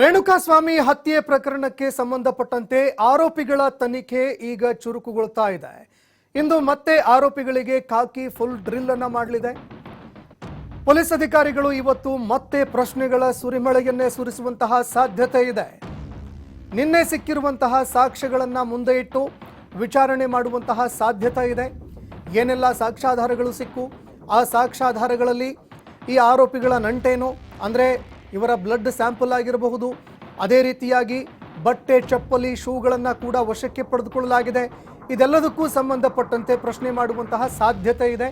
ರೇಣುಕಾಸ್ವಾಮಿ ಹತ್ಯೆ ಪ್ರಕರಣಕ್ಕೆ ಸಂಬಂಧಪಟ್ಟಂತೆ ಆರೋಪಿಗಳ ತನಿಖೆ ಈಗ ಚುರುಕುಗೊಳ್ತಾ ಇದೆ. ಇಂದು ಮತ್ತೆ ಆರೋಪಿಗಳಿಗೆ ಖಾಕಿ ಫುಲ್ ಡ್ರಿಲ್ ಅನ್ನ ಮಾಡಲಿದೆ. ಪೊಲೀಸ್ ಅಧಿಕಾರಿಗಳು ಇವತ್ತು ಮತ್ತೆ ಪ್ರಶ್ನೆಗಳ ಸುರಿಮಳೆಯನ್ನೇ ಸುರಿಸುವಂತಹ ಸಾಧ್ಯತೆ ಇದೆ. ನಿನ್ನೆ ಸಿಕ್ಕಿರುವಂತಹ ಸಾಕ್ಷ್ಯಗಳನ್ನ ಮುಂದೆ ಇಟ್ಟು ವಿಚಾರಣೆ ಮಾಡುವಂತಹ ಸಾಧ್ಯತೆ ಇದೆ. ಏನೆಲ್ಲ ಸಾಕ್ಷ್ಯಾಧಾರಗಳು ಸಿಕ್ಕು? ಆ ಸಾಕ್ಷ್ಯಾಧಾರಗಳಲ್ಲಿ ಈ ಆರೋಪಿಗಳ ನಂಟೇನು? ಅಂದರೆ ಇವರ ಬ್ಲಡ್ ಸ್ಯಾಂಪಲ್ ಆಗಿರಬಹುದು. ಅದೇ ರೀತಿಯಾಗಿ ಬಟ್ಟೆ, ಚಪ್ಪಲಿ, ಶೂಗಳನ್ನು ಕೂಡ ವಶಕ್ಕೆ ಪಡೆದುಕೊಳ್ಳಲಾಗಿದೆ. ಇದೆಲ್ಲದಕ್ಕೂ ಸಂಬಂಧಪಟ್ಟಂತೆ ಪ್ರಶ್ನೆ ಮಾಡುವಂತಹ ಸಾಧ್ಯತೆ ಇದೆ.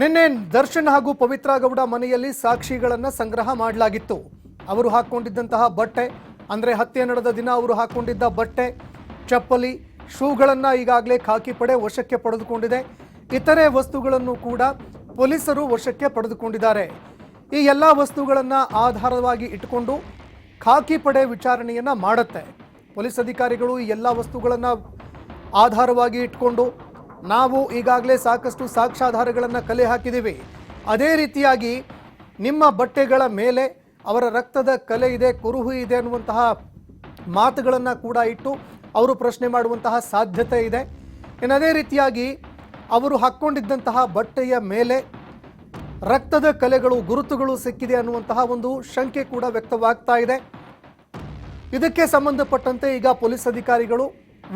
ನಿನ್ನೆ ದರ್ಶನ್ ಹಾಗೂ ಪವಿತ್ರ ಗೌಡ ಮನೆಯಲ್ಲಿ ಸಾಕ್ಷಿಗಳನ್ನು ಸಂಗ್ರಹ ಮಾಡಲಾಗಿತ್ತು. ಅವರು ಹಾಕೊಂಡಿದ್ದಂತಹ ಬಟ್ಟೆ, ಅಂದರೆ ಹತ್ಯೆ ನಡೆದ ದಿನ ಅವರು ಹಾಕೊಂಡಿದ್ದ ಬಟ್ಟೆ, ಚಪ್ಪಲಿ, ಶೂಗಳನ್ನು ಈಗಾಗಲೇ ಖಾಕಿ ಪಡೆ ವಶಕ್ಕೆ ಪಡೆದುಕೊಂಡಿದೆ. ಇತರೆ ವಸ್ತುಗಳನ್ನು ಕೂಡ ಪೊಲೀಸರು ವಶಕ್ಕೆ ಪಡೆದುಕೊಂಡಿದ್ದಾರೆ. ಈ ಎಲ್ಲ ವಸ್ತುಗಳನ್ನು ಆಧಾರವಾಗಿ ಇಟ್ಟುಕೊಂಡು ಖಾಕಿ ಪಡೆ ವಿಚಾರಣೆಯನ್ನು ಮಾಡುತ್ತೆ. ಪೊಲೀಸ್ ಅಧಿಕಾರಿಗಳು ಈ ಎಲ್ಲ ವಸ್ತುಗಳನ್ನು ಆಧಾರವಾಗಿ ಇಟ್ಕೊಂಡು ನಾವು ಈಗಾಗಲೇ ಸಾಕಷ್ಟು ಸಾಕ್ಷ್ಯಾಧಾರಗಳನ್ನು ಕಲೆ ಹಾಕಿದ್ದೀವಿ ಅದೇ ರೀತಿಯಾಗಿ ನಿಮ್ಮ ಬಟ್ಟೆಗಳ ಮೇಲೆ ಅವರ ರಕ್ತದ ಕಲೆ ಇದೆ, ಕುರುಹು ಇದೆ ಅನ್ನುವಂತಹ ಮಾತುಗಳನ್ನು ಕೂಡ ಇಟ್ಟು ಅವರು ಪ್ರಶ್ನೆ ಮಾಡುವಂತಹ ಸಾಧ್ಯತೆ ಇದೆ. ಇನ್ನು ಅದೇ ರೀತಿಯಾಗಿ ಅವರು ಹಾಕ್ಕೊಂಡಿದ್ದಂತಹ ಬಟ್ಟೆಯ ಮೇಲೆ ರಕ್ತದ ಕಲೆಗಳು, ಗುರುತುಗಳು ಸಿಕ್ಕಿದೆ ಅನ್ನುವಂತಹ ಒಂದು ಶಂಕೆ ಕೂಡ ವ್ಯಕ್ತವಾಗ್ತಾ ಇದೆ. ಇದಕ್ಕೆ ಸಂಬಂಧಪಟ್ಟಂತೆ ಈಗ ಪೊಲೀಸ್ ಅಧಿಕಾರಿಗಳು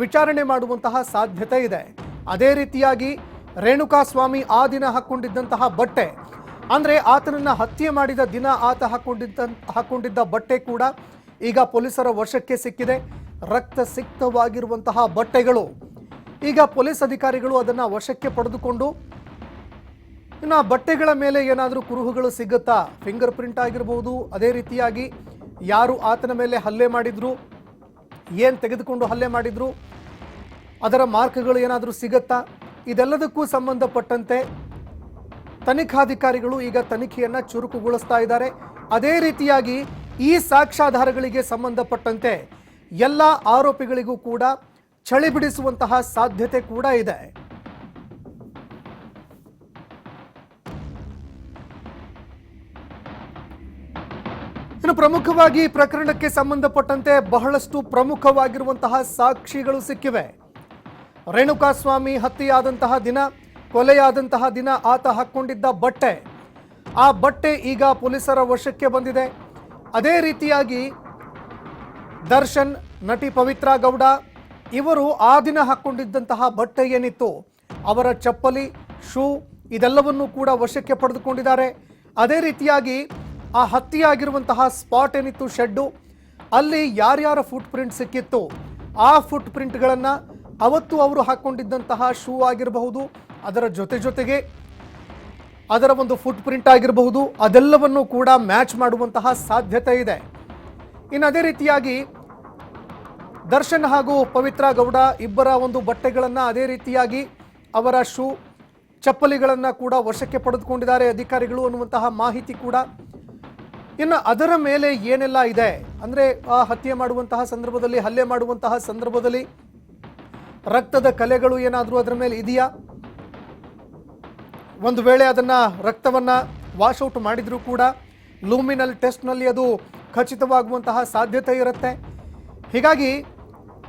ವಿಚಾರಣೆ ಮಾಡುವಂತಹ ಸಾಧ್ಯತೆ ಇದೆ. ಅದೇ ರೀತಿಯಾಗಿ ರೇಣುಕಾಸ್ವಾಮಿ ಆ ದಿನ ಹಾಕೊಂಡಿದ್ದಂತಹ ಬಟ್ಟೆ, ಅಂದರೆ ಆತನನ್ನ ಹತ್ಯೆ ಮಾಡಿದ ದಿನ ಆತ ಹಾಕೊಂಡಿದ್ದ ಹಾಕೊಂಡಿದ್ದ ಬಟ್ಟೆ ಕೂಡ ಈಗ ಪೊಲೀಸರ ವಶಕ್ಕೆ ಸಿಕ್ಕಿದೆ. ರಕ್ತ ಸಿಕ್ತವಾಗಿರುವಂತಹ ಬಟ್ಟೆಗಳು. ಈಗ ಪೊಲೀಸ್ ಅಧಿಕಾರಿಗಳು ಅದನ್ನು ವಶಕ್ಕೆ ಪಡೆದುಕೊಂಡು ಇನ್ನು ಆ ಬಟ್ಟೆಗಳ ಮೇಲೆ ಏನಾದರೂ ಕುರುಹುಗಳು ಸಿಗುತ್ತಾ? ಫಿಂಗರ್ ಪ್ರಿಂಟ್ ಆಗಿರ್ಬೋದು, ಅದೇ ರೀತಿಯಾಗಿ ಯಾರು ಆತನ ಮೇಲೆ ಹಲ್ಲೆ ಮಾಡಿದ್ರು, ಏನು ತೆಗೆದುಕೊಂಡು ಹಲ್ಲೆ ಮಾಡಿದ್ರು, ಅದರ ಮಾರ್ಕ್ಗಳು ಏನಾದರೂ ಸಿಗುತ್ತಾ? ಇದೆಲ್ಲದಕ್ಕೂ ಸಂಬಂಧಪಟ್ಟಂತೆ ತನಿಖಾಧಿಕಾರಿಗಳು ಈಗ ತನಿಖೆಯನ್ನು ಚುರುಕುಗೊಳಿಸ್ತಾ ಇದ್ದಾರೆ. ಅದೇ ರೀತಿಯಾಗಿ ಈ ಸಾಕ್ಷ್ಯಾಧಾರಗಳಿಗೆ ಸಂಬಂಧಪಟ್ಟಂತೆ ಎಲ್ಲ ಆರೋಪಿಗಳಿಗೂ ಕೂಡ ಚಳಿ ಬಿಡಿಸುವಂತಹ ಸಾಧ್ಯತೆ ಕೂಡ ಇದೆ. ಇನ್ನು ಪ್ರಮುಖವಾಗಿ ಪ್ರಕರಣಕ್ಕೆ ಸಂಬಂಧಪಟ್ಟಂತೆ ಬಹಳಷ್ಟು ಪ್ರಮುಖವಾಗಿರುವಂತಹ ಸಾಕ್ಷಿಗಳು ಸಿಕ್ಕಿವೆ. ರೇಣುಕಾಸ್ವಾಮಿ ಹತ್ಯೆಯಾದಂತಹ ದಿನ, ಕೊಲೆಯಾದಂತಹ ದಿನ ಆತ ಹಾಕ್ಕೊಂಡಿದ್ದ ಬಟ್ಟೆ. ಆ ಬಟ್ಟೆ ಈಗ ಪೊಲೀಸರ ವಶಕ್ಕೆ ಬಂದಿದೆ. ಅದೇ ರೀತಿಯಾಗಿ ದರ್ಶನ್, ನಟಿ ಪವಿತ್ರ ಗೌಡ ಇವರು ಆ ದಿನ ಹಾಕ್ಕೊಂಡಿದ್ದಂತಹ ಬಟ್ಟೆ ಏನಿತ್ತು? ಅವರ ಚಪ್ಪಲಿ, ಶೂ ಇದೆಲ್ಲವನ್ನೂ ಕೂಡ ವಶಕ್ಕೆ ಪಡೆದುಕೊಂಡಿದ್ದಾರೆ. ಅದೇ ರೀತಿಯಾಗಿ ಆ ಹತ್ತಿಯಾಗಿರುವಂತಹ ಸ್ಪಾಟ್ ಏನಿತ್ತು ಶೆಡ್ಡು? ಅಲ್ಲಿ ಯಾರ್ಯಾರ ಫುಟ್ ಪ್ರಿಂಟ್ ಸಿಕ್ಕಿತ್ತು? ಆ ಫುಟ್ ಪ್ರಿಂಟ್ಗಳನ್ನು ಅವತ್ತು ಅವರು ಹಾಕ್ಕೊಂಡಿದ್ದಂತಹ ಶೂ ಆಗಿರಬಹುದು, ಅದರ ಜೊತೆ ಜೊತೆಗೆ ಅದರ ಒಂದು ಫುಟ್ ಪ್ರಿಂಟ್ ಆಗಿರಬಹುದು, ಅದೆಲ್ಲವನ್ನು ಕೂಡ ಮ್ಯಾಚ್ ಮಾಡುವಂತಹ ಸಾಧ್ಯತೆ ಇದೆ. ಇನ್ನು ಅದೇ ರೀತಿಯಾಗಿ ದರ್ಶನ್ ಹಾಗೂ ಪವಿತ್ರ ಗೌಡ ಇಬ್ಬರ ಒಂದು ಬಟ್ಟೆಗಳನ್ನು ಅದೇ ರೀತಿಯಾಗಿ ಅವರ ಶೂ ಚಪ್ಪಲಿಗಳನ್ನು ಕೂಡ ವಶಕ್ಕೆ ಪಡೆದುಕೊಂಡಿದ್ದಾರೆ ಅಧಿಕಾರಿಗಳು ಅನ್ನುವಂತಹ ಮಾಹಿತಿ ಕೂಡ ಇನ್ನು ಅದರ ಮೇಲೆ ಏನೆಲ್ಲ ಇದೆ? ಅಂದರೆ ಆ ಹತ್ಯೆ ಮಾಡುವಂತಹ ಸಂದರ್ಭದಲ್ಲಿ, ಹಲ್ಲೆ ಮಾಡುವಂತಹ ಸಂದರ್ಭದಲ್ಲಿ ರಕ್ತದ ಕಲೆಗಳು ಏನಾದರೂ ಅದರ ಮೇಲೆ ಇದೆಯಾ? ಒಂದು ವೇಳೆ ಅದನ್ನು ರಕ್ತವನ್ನು ವಾಶೌಟ್ ಮಾಡಿದರೂ ಕೂಡ ಲೂಮಿನಲ್ ಟೆಸ್ಟ್ನಲ್ಲಿ ಅದು ಖಚಿತವಾಗುವಂತಹ ಸಾಧ್ಯತೆ ಇರುತ್ತೆ. ಹೀಗಾಗಿ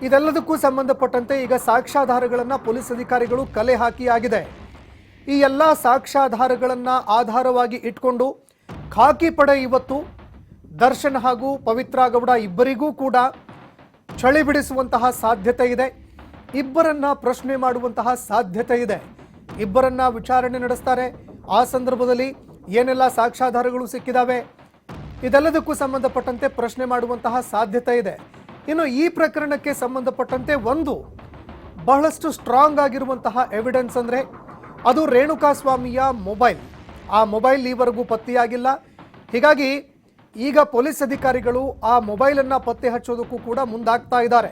ಇದೆಲ್ಲದಕ್ಕೂ ಸಂಬಂಧಪಟ್ಟಂತೆ ಈಗ ಸಾಕ್ಷ್ಯಾಧಾರಗಳನ್ನು ಪೊಲೀಸ್ ಅಧಿಕಾರಿಗಳು ಕಲೆ ಹಾಕಿ ಆಗಿದೆ. ಈ ಎಲ್ಲ ಸಾಕ್ಷ್ಯಾಧಾರಗಳನ್ನು ಆಧಾರವಾಗಿ ಇಟ್ಕೊಂಡು ಖಾಕಿ ಪಡೆ ಇವತ್ತು ದರ್ಶನ್ ಹಾಗೂ ಪವಿತ್ರ ಗೌಡ ಇಬ್ಬರಿಗೂ ಕೂಡ ಚಳಿ ಬಿಡಿಸುವಂತಹ ಸಾಧ್ಯತೆ ಇದೆ. ಇಬ್ಬರನ್ನ ಪ್ರಶ್ನೆ ಮಾಡುವಂತಹ ಸಾಧ್ಯತೆ ಇದೆ. ಇಬ್ಬರನ್ನ ವಿಚಾರಣೆ ನಡೆಸ್ತಾರೆ. ಆ ಸಂದರ್ಭದಲ್ಲಿ ಏನೆಲ್ಲ ಸಾಕ್ಷ್ಯಾಧಾರಗಳು ಸಿಕ್ಕಿದಾವೆ? ಇದೆಲ್ಲದಕ್ಕೂ ಸಂಬಂಧಪಟ್ಟಂತೆ ಪ್ರಶ್ನೆ ಮಾಡುವಂತಹ ಸಾಧ್ಯತೆ ಇದೆ. ಇನ್ನು ಈ ಪ್ರಕರಣಕ್ಕೆ ಸಂಬಂಧಪಟ್ಟಂತೆ ಒಂದು ಬಹಳಷ್ಟು ಸ್ಟ್ರಾಂಗ್ ಆಗಿರುವಂತಹ ಎವಿಡೆನ್ಸ್ ಅಂದರೆ ಅದು ರೇಣುಕಾಸ್ವಾಮಿಯ ಮೊಬೈಲ್. ಆ ಮೊಬೈಲ್ ಈವರೆಗೂ ಪತ್ತೆಯಾಗಿಲ್ಲ. ಹೀಗಾಗಿ ಈಗ ಪೊಲೀಸ್ ಅಧಿಕಾರಿಗಳು ಆ ಮೊಬೈಲನ್ನು ಪತ್ತೆ ಹಚ್ಚೋದಕ್ಕೂ ಕೂಡ ಮುಂದಾಗ್ತಾ ಇದ್ದಾರೆ.